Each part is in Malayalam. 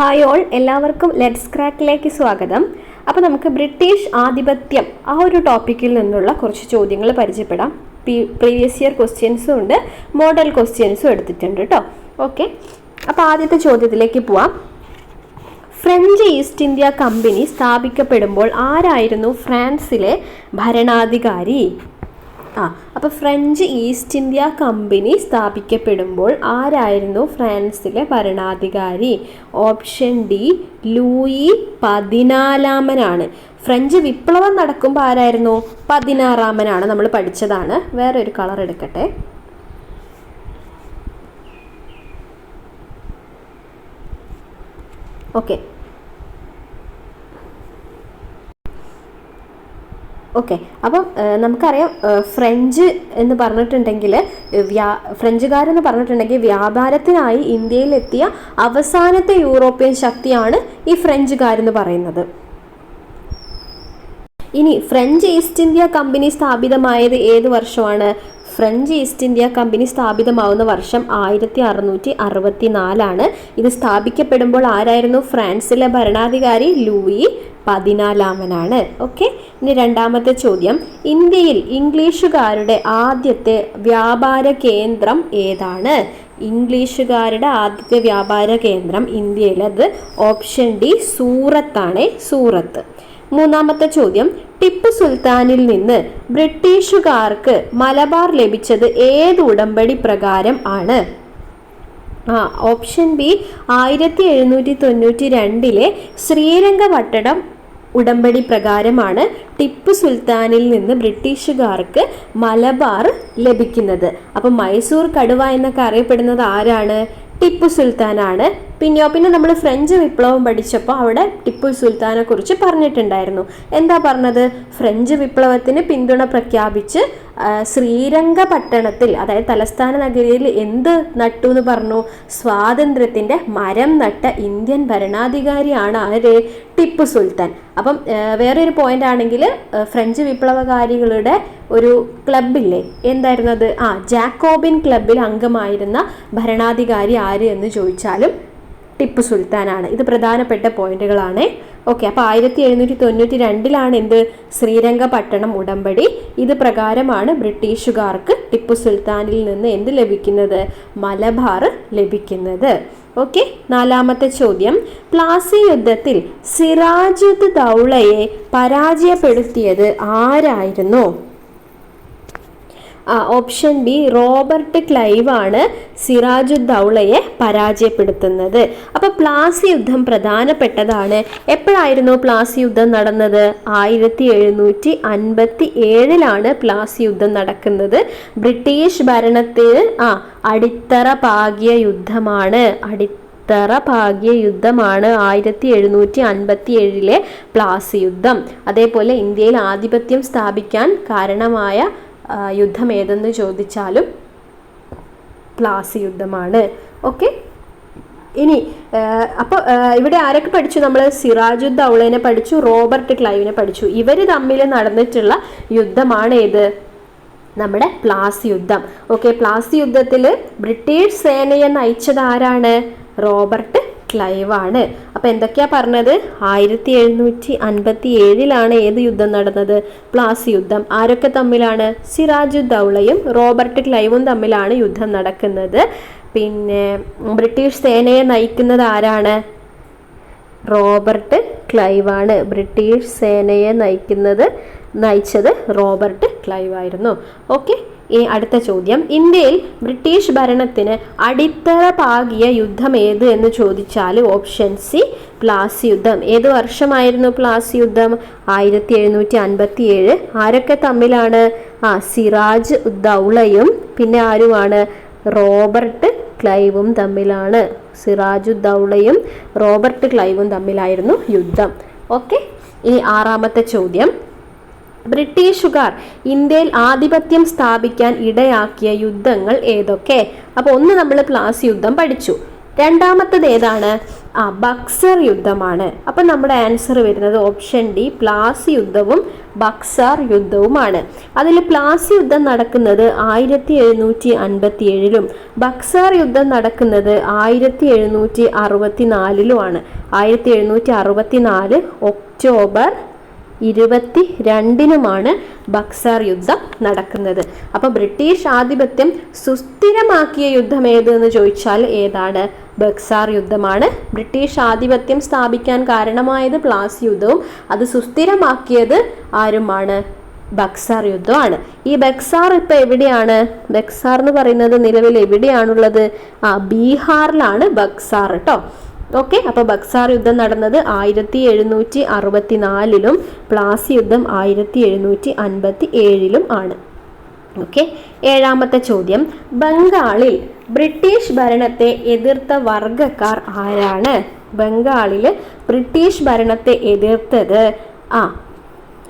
ഹായ് ഓൾ എല്ലാവർക്കും ലെറ്റ്സ് ക്രാക്കിലേക്ക് സ്വാഗതം. അപ്പോൾ നമുക്ക് ബ്രിട്ടീഷ് ആധിപത്യം ആ ഒരു ടോപ്പിക്കിൽ നിന്നുള്ള കുറച്ച് ചോദ്യങ്ങൾ പരിചയപ്പെടാം. പ്രീവിയസ് ഇയർ ക്വസ്റ്റ്യൻസും ഉണ്ട് മോഡൽ ക്വസ്റ്റ്യൻസും എടുത്തിട്ടുണ്ട് കേട്ടോ ഓക്കെ അപ്പോൾ ആദ്യത്തെ ചോദ്യത്തിലേക്ക് പോവാം. ഫ്രഞ്ച് ഈസ്റ്റ് ഇന്ത്യ കമ്പനി സ്ഥാപിക്കപ്പെടുമ്പോൾ ആരായിരുന്നു ഫ്രാൻസിലെ ഭരണാധികാരി? ആ അപ്പോൾ ഫ്രഞ്ച് ഈസ്റ്റ് ഇന്ത്യ കമ്പനി സ്ഥാപിക്കപ്പെടുമ്പോൾ ആരായിരുന്നു ഫ്രാൻസിലെ ഭരണാധികാരി? ഓപ്ഷൻ ഡി ലൂയി പതിനാലാമനാണ്. ഫ്രഞ്ച് വിപ്ലവം നടക്കുമ്പോൾ ആരായിരുന്നു? പതിനാറാമനാണ്. നമ്മൾ പഠിച്ചതാണ്. വേറൊരു കളർ എടുക്കട്ടെ. ഓക്കെ ഓക്കെ അപ്പം നമുക്കറിയാം ഫ്രഞ്ച് എന്ന് പറഞ്ഞിട്ടുണ്ടെങ്കിൽ വ്യാ ഫ്രഞ്ചുകാരെന്ന് പറഞ്ഞിട്ടുണ്ടെങ്കിൽ വ്യാപാരത്തിനായി ഇന്ത്യയിലെത്തിയ അവസാനത്തെ യൂറോപ്യൻ ശക്തിയാണ് ഈ ഫ്രഞ്ചുകാരെന്ന് പറയുന്നത്. ഇനി ഫ്രഞ്ച് ഈസ്റ്റ് ഇന്ത്യ കമ്പനി സ്ഥാപിതമായത് ഏത് വർഷമാണ്? ഫ്രഞ്ച് ഈസ്റ്റ് ഇന്ത്യ കമ്പനി സ്ഥാപിതമാവുന്ന വർഷം ആയിരത്തി അറുന്നൂറ്റി അറുപത്തി നാലാണ് ഇത് സ്ഥാപിക്കപ്പെടുമ്പോൾ ആരായിരുന്നു? ഫ്രാൻസിലെ ഭരണാധികാരി ലൂയി പതിനാലാമനാണ്. ഓക്കെ? ഇനി രണ്ടാമത്തെ ചോദ്യം. ഇന്ത്യയിൽ ഇംഗ്ലീഷുകാരുടെ ആദ്യത്തെ വ്യാപാര കേന്ദ്രം ഏതാണ്? ഇംഗ്ലീഷുകാരുടെ ആദ്യത്തെ വ്യാപാര കേന്ദ്രം ഇന്ത്യയിലത് ഓപ്ഷൻ ഡി സൂറത്താണ്. സൂറത്ത്. മൂന്നാമത്തെ ചോദ്യം. ടിപ്പു സുൽത്താനിൽ നിന്ന് ബ്രിട്ടീഷുകാർക്ക് മലബാർ ലഭിച്ചത് ഏത് ഉടമ്പടി പ്രകാരം ആണ്? ആ ഓപ്ഷൻ ബി ആയിരത്തി എഴുന്നൂറ്റി തൊണ്ണൂറ്റി രണ്ടിലെ ശ്രീരംഗപട്ടണം ഉടമ്പടി പ്രകാരമാണ് ടിപ്പു സുൽത്താനിൽ നിന്ന് ബ്രിട്ടീഷുകാർക്ക് മലബാർ ലഭിക്കുന്നത്. അപ്പം മൈസൂർ കടുവ എന്നൊക്കെ അറിയപ്പെടുന്നത് ആരാണ്? ടിപ്പു സുൽത്താനാണ്. പിന്നെയോ പിന്നെ നമ്മൾ ഫ്രഞ്ച് വിപ്ലവം പഠിച്ചപ്പോൾ അവിടെ ടിപ്പു സുൽത്താനെ കുറിച്ച് പറഞ്ഞിട്ടുണ്ടായിരുന്നു. എന്താ പറഞ്ഞത്? ഫ്രഞ്ച് വിപ്ലവത്തിന് പിന്തുണ പ്രഖ്യാപിച്ച് ശ്രീരംഗപട്ടണത്തിൽ അതായത് തലസ്ഥാന നഗരിയിൽ എന്ത് നട്ടു എന്ന് പറഞ്ഞു? സ്വാതന്ത്ര്യത്തിന്റെ മരം നട്ട ഇന്ത്യൻ ഭരണാധികാരിയാണ് ആര്? ടിപ്പു സുൽത്താൻ. അപ്പം വേറൊരു പോയിന്റ് ആണെങ്കിൽ ഫ്രഞ്ച് വിപ്ലവകാരികളുടെ ഒരു ക്ലബില്ലേ എന്തായിരുന്നു അത്? ആ ജാക്കോബിൻ ക്ലബിൽ അംഗമായിരുന്ന ഭരണാധികാരി ആര് എന്ന് ചോദിച്ചാലും ടിപ്പു സുൽത്താനാണ്. ഇത് പ്രധാനപ്പെട്ട പോയിന്റുകളാണ് ഓക്കെ അപ്പോൾ ആയിരത്തി എഴുന്നൂറ്റി തൊണ്ണൂറ്റി രണ്ടിലാണ് എന്ത്? ശ്രീരംഗപട്ടണം ഉടമ്പടി. ഇത് പ്രകാരമാണ് ബ്രിട്ടീഷുകാർക്ക് ടിപ്പു സുൽത്താനിൽ നിന്ന് എന്ത് ലഭിക്കുന്നത്? മലബാർ ലഭിക്കുന്നത്. ഓക്കെ നാലാമത്തെ ചോദ്യം. പ്ലാസി യുദ്ധത്തിൽ സിറാജുദ് ദൗളയെ പരാജയപ്പെടുത്തിയത് ആരായിരുന്നു? ഓപ്ഷൻ ബി റോബർട്ട് ക്ലൈവ് ആണ് സിറാജുദ്ദൗളയെ പരാജയപ്പെടുത്തുന്നത്. അപ്പോൾ പ്ലാസി യുദ്ധം പ്രധാനപ്പെട്ടതാണ്. എപ്പോഴായിരുന്നു പ്ലാസി യുദ്ധം നടന്നത്? ആയിരത്തി എഴുന്നൂറ്റി അൻപത്തി ഏഴിലാണ് പ്ലാസി യുദ്ധം നടക്കുന്നത്. ബ്രിട്ടീഷ് ഭരണത്തിന് ആ അടിത്തറ പാകിയ യുദ്ധമാണ്. അടി പാകിയ യുദ്ധമാണ് ആയിരത്തി എഴുന്നൂറ്റി അൻപത്തി ഏഴിലെ പ്ലാസി യുദ്ധം. അതേപോലെ ഇന്ത്യയിൽ ആധിപത്യം സ്ഥാപിക്കാൻ കാരണമായ യുദ്ധം ഏതെന്ന് ചോദിച്ചാലും പ്ലാസി യുദ്ധമാണ്. ഓക്കെ? ഇനി അപ്പോൾ ഇവിടെ ആരൊക്കെ പഠിച്ചു? നമ്മൾ സിറാജുദ്ദ ദൗളേനെ പഠിച്ചു റോബർട്ട് ക്ലൈവിനെ പഠിച്ചു. ഇവർ തമ്മിൽ നടന്നിട്ടുള്ള യുദ്ധമാണ് ഏത്? നമ്മുടെ പ്ലാസി യുദ്ധം. ഓക്കെ പ്ലാസി യുദ്ധത്തിൽ ബ്രിട്ടീഷ് സേനയെ നയിച്ചത് ആരാണ്? റോബർട്ട് ക്ലൈവ് അപ്പൊ എന്തൊക്കെയാ പറഞ്ഞത്? ആയിരത്തി എഴുന്നൂറ്റി അൻപത്തി ഏഴിലാണ് ഏത് യുദ്ധം നടന്നത്? പ്ലാസി യുദ്ധം. ആരൊക്കെ തമ്മിലാണ്? സിറാജുദ്ദൗളയും റോബർട്ട് ക്ലൈവും തമ്മിലാണ് യുദ്ധം നടക്കുന്നത്. പിന്നെ ബ്രിട്ടീഷ് സേനയെ നയിക്കുന്നത് ആരാണ്? റോബർട്ട് ക്ലൈവാണ്. ബ്രിട്ടീഷ് സേനയെ നയിക്കുന്നത് നയിച്ചത് റോബർട്ട് ക്ലൈവ് ആയിരുന്നു ഓക്കെ. ഇനി അടുത്ത ചോദ്യം. ഇന്ത്യയിൽ ബ്രിട്ടീഷ് ഭരണത്തിന് അടിത്തറ പാകിയ യുദ്ധം ഏത് എന്ന് ചോദിച്ചാൽ ഓപ്ഷൻ സി പ്ലാസി യുദ്ധം. ഏത് വർഷമായിരുന്നു പ്ലാസി യുദ്ധം? ആയിരത്തി എഴുന്നൂറ്റി അൻപത്തി ഏഴ് ആരൊക്കെ തമ്മിലാണ്? ആ സിറാജ് ദൗളയും പിന്നെ ആരുമാണ്? റോബർട്ട് ക്ലൈവും തമ്മിലാണ്. സിറാജുദ്ദൗളയും റോബർട്ട് ക്ലൈവും തമ്മിലായിരുന്നു യുദ്ധം. ഓക്കെ? ഇനി ആറാമത്തെ ചോദ്യം. ബ്രിട്ടീഷുകാർ ഇന്ത്യയിൽ ആധിപത്യം സ്ഥാപിക്കാൻ ഇടയാക്കിയ യുദ്ധങ്ങൾ ഏതൊക്കെ? അപ്പോൾ ഒന്ന് നമ്മൾ പ്ലാസി യുദ്ധം പഠിച്ചു. രണ്ടാമത്തത് ഏതാണ്? ആ ബക്സർ യുദ്ധമാണ്. അപ്പം നമ്മുടെ ആൻസർ വരുന്നത് ഓപ്ഷൻ ഡി പ്ലാസ് യുദ്ധവും ബക്സർ യുദ്ധവുമാണ്. അതിൽ പ്ലാസ് യുദ്ധം നടക്കുന്നത് ആയിരത്തി എഴുന്നൂറ്റി അൻപത്തി ഏഴിലും ബക്സർ യുദ്ധം നടക്കുന്നത് ആയിരത്തി എഴുന്നൂറ്റി അറുപത്തി നാലിലുമാണ് ആയിരത്തി എഴുന്നൂറ്റി അറുപത്തി നാല് ഒക്ടോബർ ഇരുപത്തി രണ്ടിനുമാണ് ബക്സർ യുദ്ധം നടക്കുന്നത്. അപ്പോൾ ബ്രിട്ടീഷ് ആധിപത്യം സുസ്ഥിരമാക്കിയ യുദ്ധം ഏത് എന്ന് ചോദിച്ചാൽ ഏതാണ്? ബക്സർ യുദ്ധമാണ്. ബ്രിട്ടീഷ് ആധിപത്യം സ്ഥാപിക്കാൻ കാരണമായത് പ്ലാസ് യുദ്ധവും അത് സുസ്ഥിരമാക്കിയത് ആരുമാണ്? ബക്സർ യുദ്ധമാണ്. ഈ ബക്സാർ ഇപ്പൊ എവിടെയാണ്? ബക്സാർ എന്ന് പറയുന്നത് നിലവിൽ എവിടെയാണുള്ളത്? ആ ബീഹാറിലാണ് ബക്സാർ കേട്ടോ ഓക്കെ അപ്പോൾ ബക്സാർ യുദ്ധം നടന്നത് ആയിരത്തി എഴുന്നൂറ്റി അറുപത്തി നാലിലും പ്ലാസി യുദ്ധം ആയിരത്തി എഴുന്നൂറ്റി അൻപത്തി ഏഴിലും ആണ്. ഓക്കെ ഏഴാമത്തെ ചോദ്യം. ബംഗാളിൽ ബ്രിട്ടീഷ് ഭരണത്തെ എതിർത്ത വർഗക്കാർ ആരാണ്? ബംഗാളിൽ ബ്രിട്ടീഷ് ഭരണത്തെ എതിർത്തത്. ആ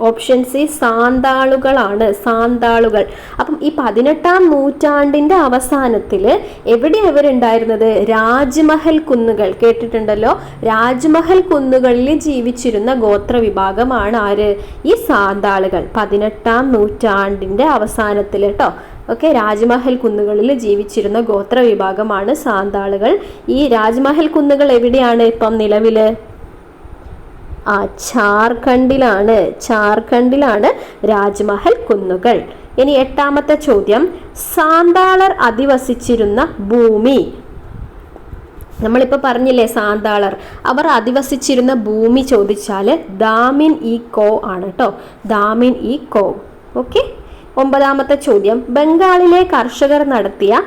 ഓപ്ഷൻ സി സാന്താളുകളാണ് സാന്താളുകൾ. അപ്പം ഈ പതിനെട്ടാം നൂറ്റാണ്ടിന്റെ അവസാനത്തിൽ എവിടെ അവരുണ്ടായിരുന്നത്? രാജ്മഹൽ കുന്നുകൾ. കേട്ടിട്ടുണ്ടല്ലോ? രാജ്മഹൽ കുന്നുകളിൽ ജീവിച്ചിരുന്ന ഗോത്ര വിഭാഗമാണ് ആര്? ഈ സാന്താളുകൾ. പതിനെട്ടാം നൂറ്റാണ്ടിന്റെ അവസാനത്തിൽ കേട്ടോ ഓക്കെ രാജ്മഹൽ കുന്നുകളിൽ ജീവിച്ചിരുന്ന ഗോത്ര വിഭാഗമാണ് സാന്താളുകൾ. ഈ രാജ്മഹൽ കുന്നുകൾ എവിടെയാണ് ഇപ്പം നിലവിൽ? ആ ഝാർഖണ്ഡിലാണ് ഝാർഖണ്ഡിലാണ് രാജ്മഹൽ കുന്നുകൾ. ഇനി എട്ടാമത്തെ ചോദ്യം സാന്താളർ അധിവസിച്ചിരുന്ന ഭൂമി. നമ്മളിപ്പോൾ പറഞ്ഞില്ലേ സാന്താളർ. അവർ അധിവസിച്ചിരുന്ന ഭൂമി ചോദിച്ചാൽ ദാമിൻ ഇ കോ ആണ് കേട്ടോ ദാമിൻ ഇ കോ. ഓക്കെ? ഒമ്പതാമത്തെ ചോദ്യം ബംഗാളിലെ കർഷകർ നടത്തിയ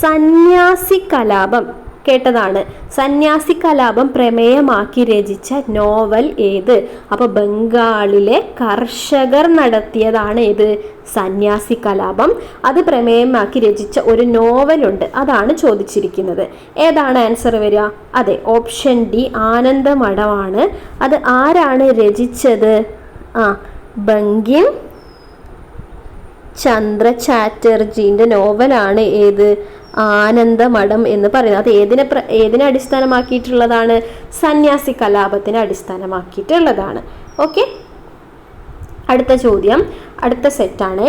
സന്യാസി കലാപം. കേട്ടതാണ്. സന്യാസി കലാപം പ്രമേയമാക്കി രചിച്ച നോവൽ ഏത്? അപ്പൊ ബംഗാളിലെ കർഷകർ നടത്തിയതാണ് ഏത്? സന്യാസി കലാപം അത് പ്രമേയമാക്കി രചിച്ച ഒരു നോവലുണ്ട്. അതാണ് ചോദിച്ചിരിക്കുന്നത്. ഏതാണ് ആൻസർ വരിക? അതെ ഓപ്ഷൻ ഡി ആനന്ദമഠമാണ്. അത് ആരാണ് രചിച്ചത്? ആ ബങ്കിം ചന്ദ്ര ചാറ്റർജീന്റെ നോവലാണ് ഏത്? ആനന്ദമഠം എന്ന് പറയുന്നത്. അത് ഏതിനെ ഏതിനെ അടിസ്ഥാനമാക്കിയിട്ടുള്ളതാണ്? സന്യാസി കലാപത്തിനെ അടിസ്ഥാനമാക്കിയിട്ടുള്ളതാണ്. ഓക്കെ അടുത്ത ചോദ്യം. അടുത്ത സെറ്റാണ്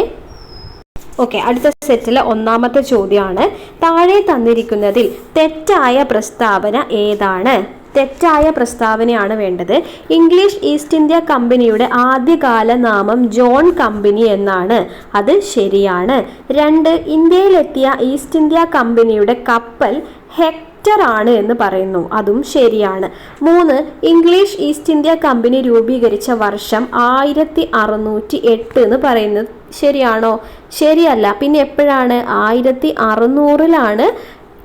ഓക്കെ അടുത്ത സെറ്റിലെ ഒന്നാമത്തെ ചോദ്യമാണ്. താഴെ തന്നിരിക്കുന്നതിൽ തെറ്റായ പ്രസ്താവന ഏതാണ്? തെറ്റായ പ്രസ്താവനയാണ് വേണ്ടത്. ഇംഗ്ലീഷ് ഈസ്റ്റ് ഇന്ത്യ കമ്പനിയുടെ ആദ്യകാല നാമം ജോൺ കമ്പനി എന്നാണ്. അത് ശരിയാണ്. രണ്ട് ഇന്ത്യയിലെത്തിയ ഈസ്റ്റ് ഇന്ത്യ കമ്പനിയുടെ കപ്പൽ ഹെക്ടർ ആണ് എന്ന് പറയുന്നു. അതും ശരിയാണ്. മൂന്ന് ഇംഗ്ലീഷ് ഈസ്റ്റ് ഇന്ത്യ കമ്പനി രൂപീകരിച്ച വർഷം ആയിരത്തി അറുന്നൂറ്റി എട്ട് എന്ന് പറയുന്നത് ശരിയാണോ? ശരിയല്ല. പിന്നെ എപ്പോഴാണ്? ആയിരത്തി അറുന്നൂറിലാണ്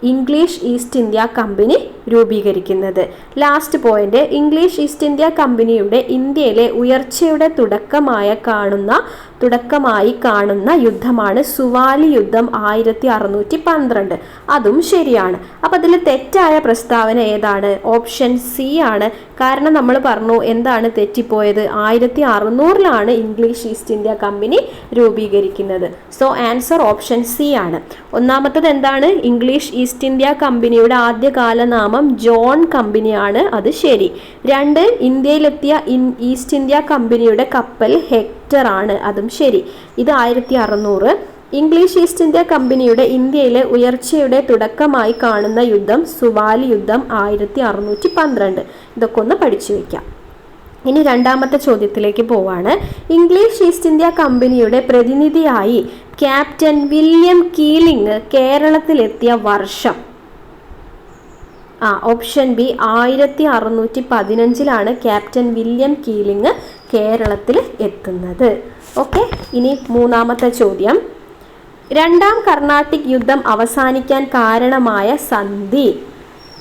ഇംഗ്ലീഷ് ഈസ്റ്റ് ഇന്ത്യ കമ്പനി രൂപീകരിക്കുന്നത്. Last point English East India കമ്പനിയുടെ ഇന്ത്യയിലെ ഉയർച്ചയുടെ തുടക്കമായ കാണുന്ന തുടക്കമായി കാണുന്ന യുദ്ധമാണ് സുവാലി യുദ്ധം ആയിരത്തി അറുന്നൂറ്റി പന്ത്രണ്ട് അതും ശരിയാണ്. അപ്പം അതിൽ തെറ്റായ പ്രസ്താവന ഏതാണ്? ഓപ്ഷൻ സി ആണ്. കാരണം നമ്മൾ പറഞ്ഞു എന്താണ് തെറ്റിപ്പോയത്? ആയിരത്തി അറുന്നൂറിലാണ് ഇംഗ്ലീഷ് ഈസ്റ്റ് ഇന്ത്യ കമ്പനി രൂപീകരിക്കുന്നത്. സോ ആൻസർ ഓപ്ഷൻ സി ആണ്. ഒന്നാമത്തത് എന്താണ്? ഇംഗ്ലീഷ് ഈസ്റ്റ് ഇന്ത്യ കമ്പനിയുടെ ആദ്യകാല നാമം ജോൺ കമ്പനിയാണ് അത് ശരി. രണ്ട് ഇന്ത്യയിലെത്തിയ ഇൻ ഈസ്റ്റ് ഇന്ത്യ കമ്പനിയുടെ കപ്പൽ ഹെക്ടർ ആണ് അതും ശരി. ഇത് ആയിരത്തി അറുന്നൂറ് ഇംഗ്ലീഷ് ഈസ്റ്റ് ഇന്ത്യ കമ്പനിയുടെ ഇന്ത്യയിലെ ഉയർച്ചയുടെ തുടക്കമായി കാണുന്ന യുദ്ധം സുവാലി യുദ്ധം ആയിരത്തി അറുന്നൂറ്റി പന്ത്രണ്ട് ഇതൊക്കെ ഒന്ന് പഠിച്ചു വയ്ക്കാം ഇനി രണ്ടാമത്തെ ചോദ്യത്തിലേക്ക് പോവാണ്. ഇംഗ്ലീഷ് ഈസ്റ്റ് ഇന്ത്യ കമ്പനിയുടെ പ്രതിനിധിയായി ക്യാപ്റ്റൻ വില്യം കീലിംഗ് കേരളത്തിലെത്തിയ വർഷം. ആ ഓപ്ഷൻ ബി ആയിരത്തി അറുന്നൂറ്റി പതിനഞ്ചിലാണ് ക്യാപ്റ്റൻ വില്യം കീലിംഗ് കേരളത്തിൽ എത്തുന്നത്. ഓക്കെ ഇനി മൂന്നാമത്തെ ചോദ്യം. രണ്ടാം കർണാട്ടിക് യുദ്ധം അവസാനിക്കാൻ കാരണമായ സന്ധി.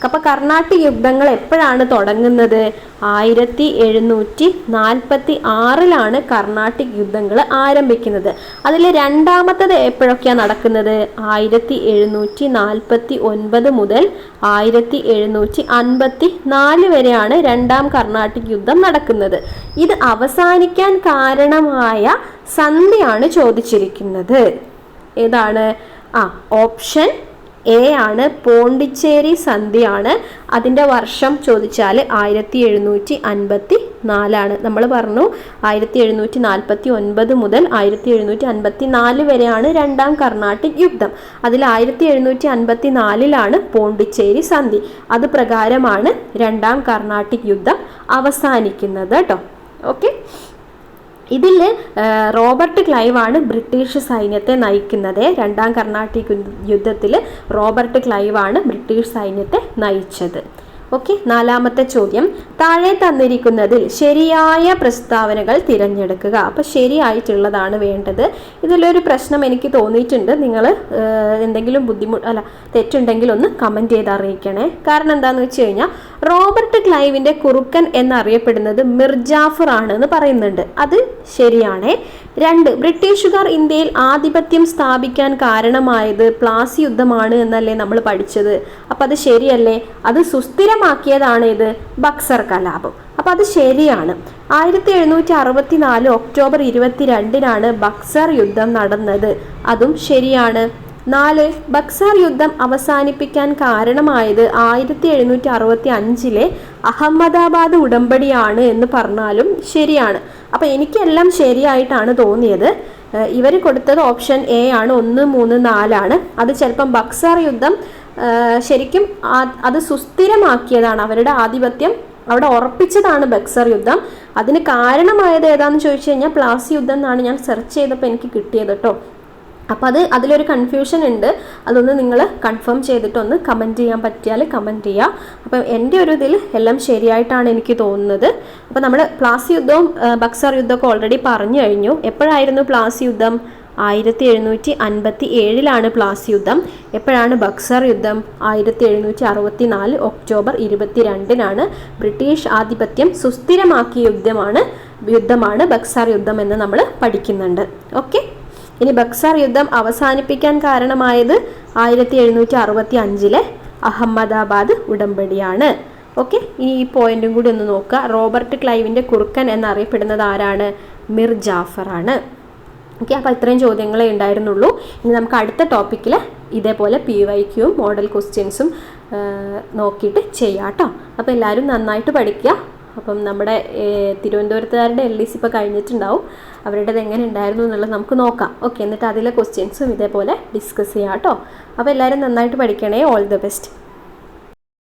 അപ്പൊ കർണാട്ടിക് യുദ്ധങ്ങൾ എപ്പോഴാണ് തുടങ്ങുന്നത്? ആയിരത്തി എഴുന്നൂറ്റി നാൽപ്പത്തി ആറിലാണ് കർണാട്ടിക് യുദ്ധങ്ങൾ ആരംഭിക്കുന്നത്. അതിൽ രണ്ടാമത്തത് എപ്പോഴൊക്കെയാണ് നടക്കുന്നത്? ആയിരത്തി എഴുന്നൂറ്റി നാൽപ്പത്തി ഒൻപത് മുതൽ ആയിരത്തി എഴുന്നൂറ്റി അൻപത്തി നാല് വരെയാണ് രണ്ടാം കർണാട്ടിക് യുദ്ധം നടക്കുന്നത്. ഇത് അവസാനിക്കാൻ കാരണമായ സന്ധിയാണ് ചോദിച്ചിരിക്കുന്നത്. ഏതാണ്? ആ ഓപ്ഷൻ എ ആണ് പോണ്ടിച്ചേരി സന്ധിയാണ് അതിന്റെ വർഷം ചോദിച്ചാൽ ആയിരത്തി എഴുന്നൂറ്റി അൻപത്തി നാലാണ് നമ്മൾ പറഞ്ഞു ആയിരത്തി എഴുന്നൂറ്റി നാൽപ്പത്തി ഒൻപത് മുതൽ ആയിരത്തി എഴുന്നൂറ്റി അൻപത്തി നാല് വരെയാണ് രണ്ടാം കർണാട്ടിക് യുദ്ധം. അതിൽ ആയിരത്തി എഴുന്നൂറ്റി അൻപത്തി നാലിലാണ് പോണ്ടിച്ചേരി സന്ധി. അത് പ്രകാരമാണ് രണ്ടാം കർണാട്ടിക് യുദ്ധം അവസാനിക്കുന്നത് കേട്ടോ ഓക്കെ? ഇതിൽ റോബർട്ട് ക്ലൈവ് ആണ് ബ്രിട്ടീഷ് സൈന്യത്തെ നയിക്കുന്നത്. രണ്ടാം കർണാട്ടിക് യുദ്ധത്തിൽ റോബർട്ട് ക്ലൈവ് ആണ് ബ്രിട്ടീഷ് സൈന്യത്തെ നയിച്ചത്. ഓക്കെ നാലാമത്തെ ചോദ്യം. താഴെ തന്നിരിക്കുന്നതിൽ ശരിയായ പ്രസ്താവനകൾ തിരഞ്ഞെടുക്കുക. അപ്പോൾ ശരിയായിട്ടുള്ളതാണ് വേണ്ടത്. ഇതിലൊരു പ്രശ്നം എനിക്ക് തോന്നിയിട്ടുണ്ട്. നിങ്ങൾ എന്തെങ്കിലും ബുദ്ധിമുട്ട് അല്ല തെറ്റുണ്ടെങ്കിൽ ഒന്ന് കമന്റ് ചെയ്ത് അറിയിക്കണേ. കാരണം എന്താണെന്ന് വെച്ച് കഴിഞ്ഞാൽ റോബർട്ട് ക്ലൈവിന്റെ കുറുക്കൻ എന്നറിയപ്പെടുന്നത് മിർജാഫർ ആണ് എന്ന് പറയുന്നുണ്ട്. അത് ശരിയാണേ. രണ്ട് ബ്രിട്ടീഷുകാർ ഇന്ത്യയിൽ ആധിപത്യം സ്ഥാപിക്കാൻ കാരണമായത് പ്ലാസി യുദ്ധമാണ് എന്നല്ലേ നമ്മൾ പഠിച്ചത്. അപ്പം അത് ശരിയല്ലേ? അത് സുസ്ഥിരമാക്കിയതാണ് ഇത് ബക്സർ കലാപം അപ്പം അത് ശരിയാണ്. ആയിരത്തി എഴുന്നൂറ്റി അറുപത്തി നാല് ഒക്ടോബർ ഇരുപത്തിരണ്ടിനാണ് ബക്സർ യുദ്ധം നടന്നത്. അതും ശരിയാണ്. നാല് ബക്സർ യുദ്ധം അവസാനിപ്പിക്കാൻ കാരണമായത് ആയിരത്തി എഴുന്നൂറ്റി അറുപത്തി അഞ്ചിലെ അഹമ്മദാബാദ് ഉടമ്പടിയാണ് എന്ന് പറഞ്ഞാലും ശരിയാണ്. അപ്പോൾ എനിക്കെല്ലാം ശരിയായിട്ടാണ് തോന്നിയത്. ഇവർ കൊടുത്തത് ഓപ്ഷൻ എ ആണ് ഒന്ന് മൂന്ന് നാലാണ്. അത് ചിലപ്പം ബക്സർ യുദ്ധം ശരിക്കും അത് സുസ്ഥിരമാക്കിയതാണ്. അവരുടെ ആധിപത്യം അവിടെ ഉറപ്പിച്ചതാണ് ബക്സർ യുദ്ധം. അതിന് കാരണമായത് ഏതാണെന്ന് ചോദിച്ചു കഴിഞ്ഞാൽ പ്ലാസി യുദ്ധം എന്നാണ് ഞാൻ സെർച്ച് ചെയ്തപ്പോൾ എനിക്ക് കിട്ടിയത് കേട്ടോ അപ്പോൾ അത് അതിലൊരു കൺഫ്യൂഷൻ ഉണ്ട്. അതൊന്ന് നിങ്ങൾ കൺഫേം ചെയ്തിട്ടൊന്ന് കമന്റ് ചെയ്യാൻ പറ്റിയാൽ കമന്റ് ചെയ്യുക അപ്പോൾ എന്റെ ഒരു ഇതിൽ എല്ലാം ശരിയായിട്ടാണ് എനിക്ക് തോന്നുന്നത്. അപ്പോൾ നമ്മൾ പ്ലാസി യുദ്ധവും ബക്സർ യുദ്ധമൊക്കെ ഓൾറെഡി പറഞ്ഞു കഴിഞ്ഞു. എപ്പോഴായിരുന്നു പ്ലാസി യുദ്ധം? ആയിരത്തി എഴുന്നൂറ്റി അൻപത്തി ഏഴിലാണ് പ്ലാസി യുദ്ധം. എപ്പോഴാണ് ബക്സർ യുദ്ധം? ആയിരത്തി എഴുന്നൂറ്റി അറുപത്തി നാല് ഒക്ടോബർ ഇരുപത്തിരണ്ടിനാണ് ബ്രിട്ടീഷ് ആധിപത്യം സുസ്ഥിരമാക്കിയ യുദ്ധമാണ് യുദ്ധമാണ് ബക്സർ യുദ്ധം എന്ന് നമ്മൾ പഠിക്കുന്നുണ്ട്. ഓക്കെ? ഇനി ബക്സർ യുദ്ധം അവസാനിപ്പിക്കാൻ കാരണമായത് ആയിരത്തി എഴുന്നൂറ്റി അറുപത്തി അഞ്ചിലെ അഹമ്മദാബാദ് ഉടമ്പടിയാണ്. ഓക്കെ? ഇനി ഈ പോയിന്റും കൂടി ഒന്ന് നോക്കുക. റോബർട്ട് ക്ലൈവിന്റെ കുറുക്കൻ എന്നറിയപ്പെടുന്നത് ആരാണ്? മിർ ജാഫറാണ്. ഓക്കെ അപ്പോൾ ഇത്രയും ചോദ്യങ്ങളെ ഉണ്ടായിരുന്നുള്ളൂ. ഇനി നമുക്ക് അടുത്ത ടോപ്പിക്കിൽ ഇതേപോലെ പി വൈ ക്യൂ മോഡൽ ക്വസ്റ്റ്യൻസും നോക്കിയിട്ട് ചെയ്യാം കേട്ടോ. അപ്പോൾ എല്ലാവരും നന്നായിട്ട് പഠിക്കുക. അപ്പം നമ്മുടെ തിരുവനന്തപുരത്തുകാരുടെ എൽ ഡി സി ഇപ്പോൾ കഴിഞ്ഞിട്ടുണ്ടാവും. അവരുടേത് എങ്ങനെ ഉണ്ടായിരുന്നു എന്നുള്ളത് നമുക്ക് നോക്കാം. ഓക്കെ എന്നിട്ട് അതിലെ ക്വസ്റ്റ്യൻസും ഇതേപോലെ ഡിസ്കസ് ചെയ്യാം കേട്ടോ. അപ്പോൾ എല്ലാവരും നന്നായിട്ട് പഠിക്കണേ. All the best